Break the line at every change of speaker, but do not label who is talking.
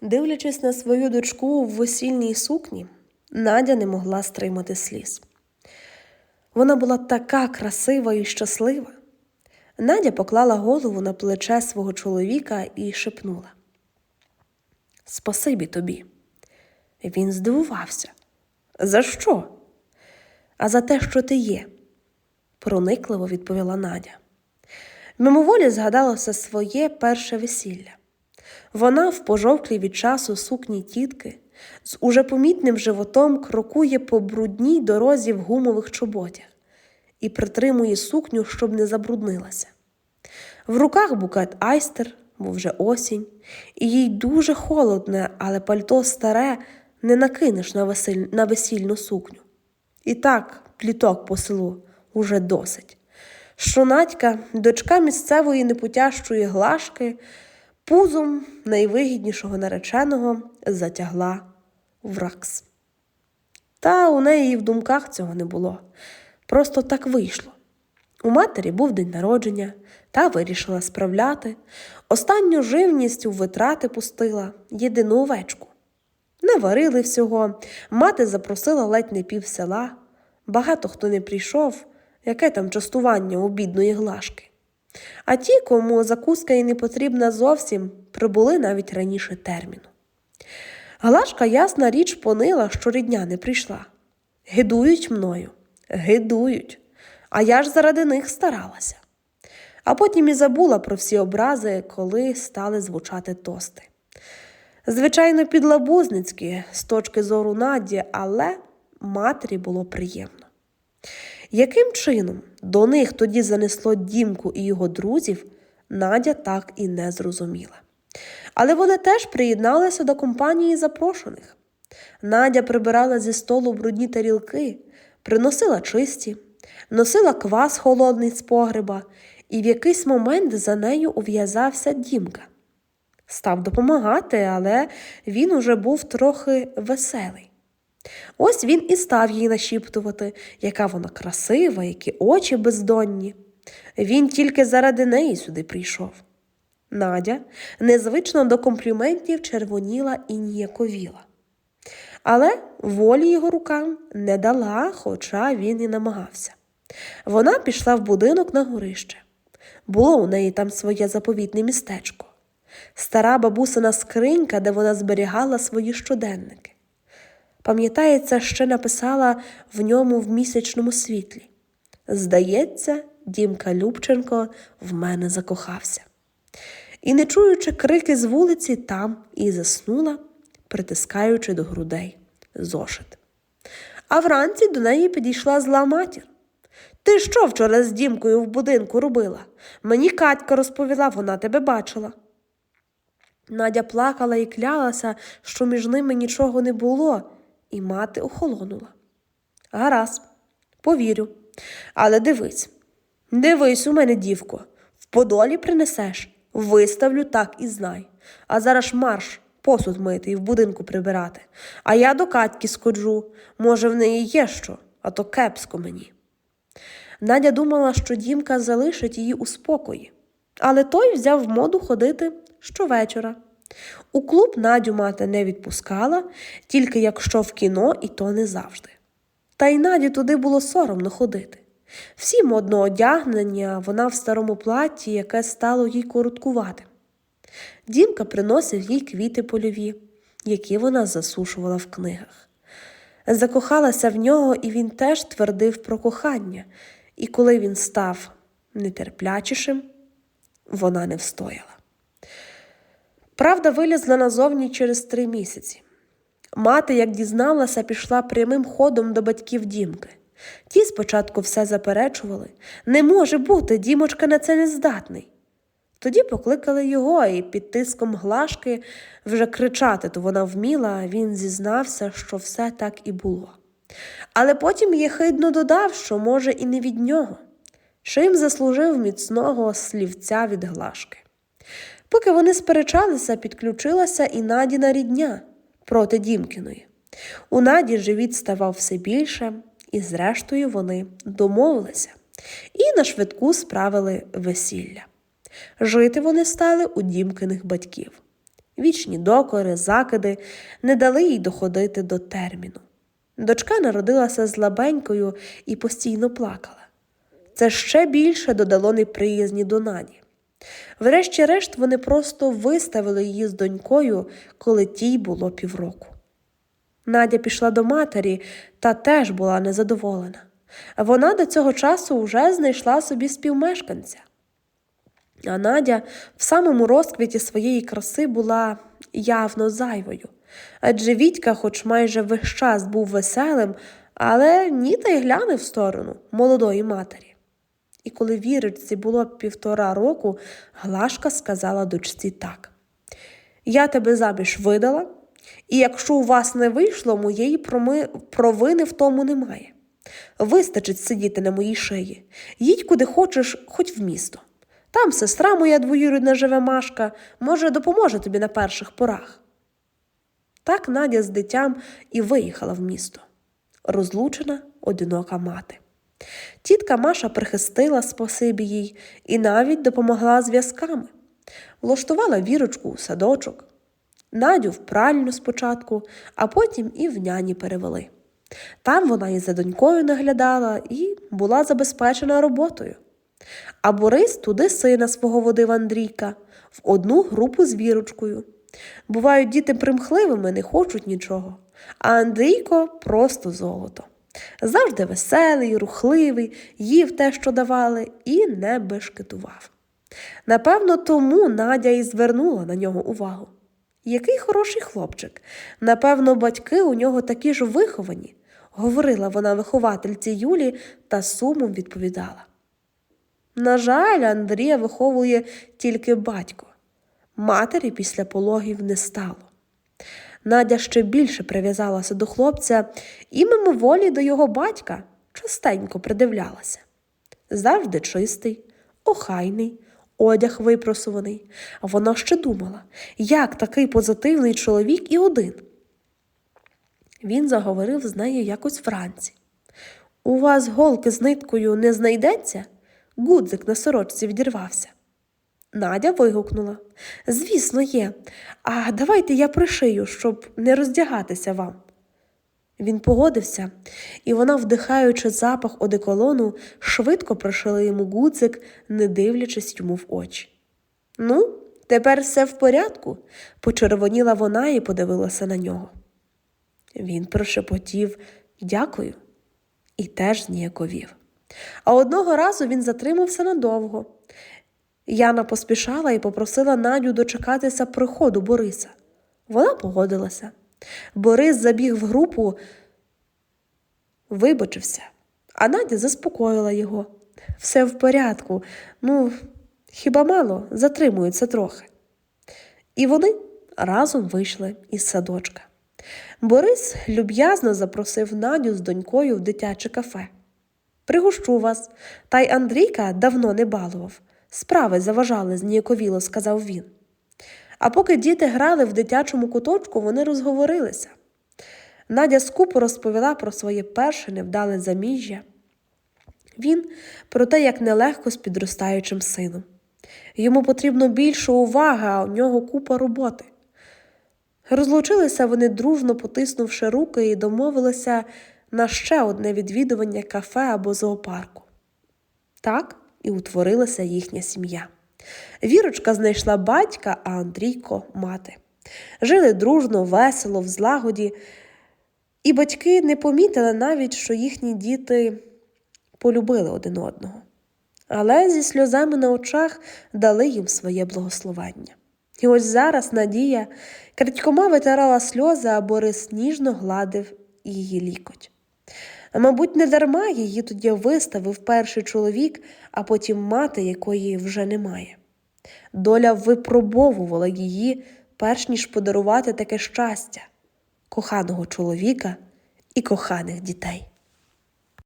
Дивлячись на свою дочку в весільній сукні, Надя не могла стримати сліз. Вона була така красива і щаслива. Надя поклала голову на плече свого чоловіка і шепнула: Спасибі тобі. Він здивувався. За що? А за те, що ти є, проникливо відповіла Надя. Мимоволі згадалося своє перше весілля. Вона в пожовклій від часу сукні тітки з уже помітним животом крокує по брудній дорозі в гумових чоботях і притримує сукню, щоб не забруднилася. В руках букет айстер, бо вже осінь, і їй дуже холодне, але пальто старе не накинеш на, весіль... на весільну сукню. І так, пліток по селу уже досить. Що Надька, дочка місцевої непутящої глашки, пузом найвигіднішого нареченого затягла в ракс. Та у неї і в думках цього не було. Просто так вийшло. У матері був день народження, та вирішила справляти. Останню живність у витрати пустила єдину овечку. Наварили всього, мати запросила ледь не пів села. Багато хто не прийшов, яке там частування у бідної глашки. А ті, кому закуска і не потрібна зовсім, прибули навіть раніше терміну. Глашка, ясна річ, понила, що рідня не прийшла. Гидують мною, гидують, а я ж заради них старалася. А потім і забула про всі образи, коли стали звучати тости. Звичайно, підлабузницькі з точки зору Наді, але матері було приємно. Яким чином до них тоді занесло дімку і його друзів, Надя так і не зрозуміла. Але вони теж приєдналися до компанії запрошених. Надя прибирала зі столу брудні тарілки, приносила чисті, носила квас холодний з погреба, і в якийсь момент за нею ув'язався дімка. Став допомагати, але він уже був трохи веселий. Ось він і став їй нашіптувати, яка вона красива, які очі бездонні. Він тільки заради неї сюди прийшов. Надя незвично до компліментів червоніла і ніяковіла. Але волі його рукам не дала, хоча він і намагався. Вона пішла в будинок на горище. Було у неї там своє заповітне містечко, стара бабусина скринька, де вона зберігала свої щоденники. Пам'ятається, ще написала в ньому в місячному світлі. Здається, Дімка Любченко в мене закохався. І, не чуючи крики з вулиці, там і заснула, притискаючи до грудей зошит. А вранці до неї підійшла зла матір. Ти що вчора з Дімкою в будинку робила? Мені Катька розповіла, вона тебе бачила. Надя плакала і клялася, що між ними нічого не було, і мати охолонула. Гаразд, повірю. Але дивись, дивись у мене, дівко, в подолі принесеш, виставлю так і знай. А зараз марш, посуд мити і в будинку прибирати. А я до Катьки сходжу, може, в неї є що, а то кепсько мені. Надя думала, що Дімка залишить її у спокої, але той взяв моду ходити щовечора. У клуб Надю мати не відпускала, тільки якщо в кіно, і то не завжди. Та й Наді туди було соромно ходити. Всі модно одягнені, а вона в старому платі, яке стало їй короткуватим. Дімка приносив їй квіти польові, які вона засушувала в книгах. Закохалася в нього, і він теж твердив про кохання, і коли він став нетерплячішим, вона не встояла. Правда вилізла назовні через три місяці. Мати, як дізналася, пішла прямим ходом до батьків Дімки. Ті спочатку все заперечували не може бути, Дімочка на це не здатний. Тоді покликали його, і під тиском глашки вже кричати то вона вміла, а він зізнався, що все так і було. Але потім єхидно додав, що, може, і не від нього, чим заслужив міцного слівця від глашки. Поки вони сперечалися, підключилася і Надіна рідня проти Дімкіної. У Наді живіт ставав все більше, і, зрештою, вони домовилися і на швидку справили весілля. Жити вони стали у Дімкиних батьків. Вічні докори, закиди не дали їй доходити до терміну. Дочка народилася слабенькою і постійно плакала. Це ще більше додало неприязні до Наді. Врешті-решт, вони просто виставили її з донькою, коли тій було півроку. Надя пішла до матері та теж була незадоволена. Вона до цього часу вже знайшла собі співмешканця. А Надя в самому розквіті своєї краси була явно зайвою. Адже Вітька, хоч майже весь час був веселим, але ні та й глянув в сторону молодої матері. І коли вірочці було півтора року, Глашка сказала дочці так: Я тебе заміж видала, і якщо у вас не вийшло, моєї провини в тому немає. Вистачить сидіти на моїй шиї. Їдь куди хочеш, хоч в місто. Там сестра моя двоюрідна живе Машка, може, допоможе тобі на перших порах. Так Надя з дитям і виїхала в місто. Розлучена, одинока мати. Тітка Маша прихистила спасибі їй і навіть допомогла зв'язками. Влаштувала вірочку у садочок. Надю в пральню спочатку, а потім і в няні перевели. Там вона і за донькою наглядала і була забезпечена роботою. А Борис туди сина свого водив Андрійка в одну групу з вірочкою. Бувають діти примхливими, не хочуть нічого, а Андрійко просто золото. Завжди веселий, рухливий, їв те, що давали, і не бешкетував. Напевно, тому Надя і звернула на нього увагу. Який хороший хлопчик. Напевно, батьки у нього такі ж виховані, говорила вона виховательці Юлі та сумом відповідала. На жаль, Андрія виховує тільки батько. Матері після пологів не стало. Надя ще більше прив'язалася до хлопця і мимоволі до його батька частенько придивлялася. Завжди чистий, охайний, одяг випросуваний. Вона ще думала, як такий позитивний чоловік і один. Він заговорив з нею якось вранці. У вас голки з ниткою не знайдеться? Гудзик на сорочці відірвався. Надя вигукнула Звісно, є. А давайте я пришию, щоб не роздягатися вам. Він погодився, і вона, вдихаючи запах одеколону, швидко пришила йому гудзик, не дивлячись йому в очі. Ну, тепер все в порядку, почервоніла вона і подивилася на нього. Він прошепотів дякую і теж зніяковів. А одного разу він затримався надовго. Яна поспішала і попросила Надю дочекатися приходу Бориса. Вона погодилася. Борис забіг в групу, вибачився, а Надя заспокоїла його. Все в порядку, ну, хіба мало затримуються трохи. І вони разом вийшли із садочка. Борис люб'язно запросив Надю з донькою в дитяче кафе. Пригощу вас, та й Андрійка давно не балував. Справи заважали, зніяковіло сказав він. А поки діти грали в дитячому куточку, вони розговорилися. Надя скупо розповіла про своє перше невдале заміжжя. Він про те, як нелегко з підростаючим сином. Йому потрібно більше уваги, а у нього купа роботи. Розлучилися вони дружно потиснувши руки і домовилися на ще одне відвідування кафе або зоопарку. Так і утворилася їхня сім'я. Вірочка знайшла батька, а Андрійко мати. Жили дружно, весело, в злагоді, і батьки не помітили навіть, що їхні діти полюбили один одного. Але зі сльозами на очах дали їм своє благословення. І ось зараз Надія крадькома витирала сльози, а Борис ніжно гладив її лікоть. А, мабуть, не дарма її тоді виставив перший чоловік, а потім мати, якої вже немає. Доля випробовувала її, перш ніж подарувати таке щастя, коханого чоловіка і коханих дітей.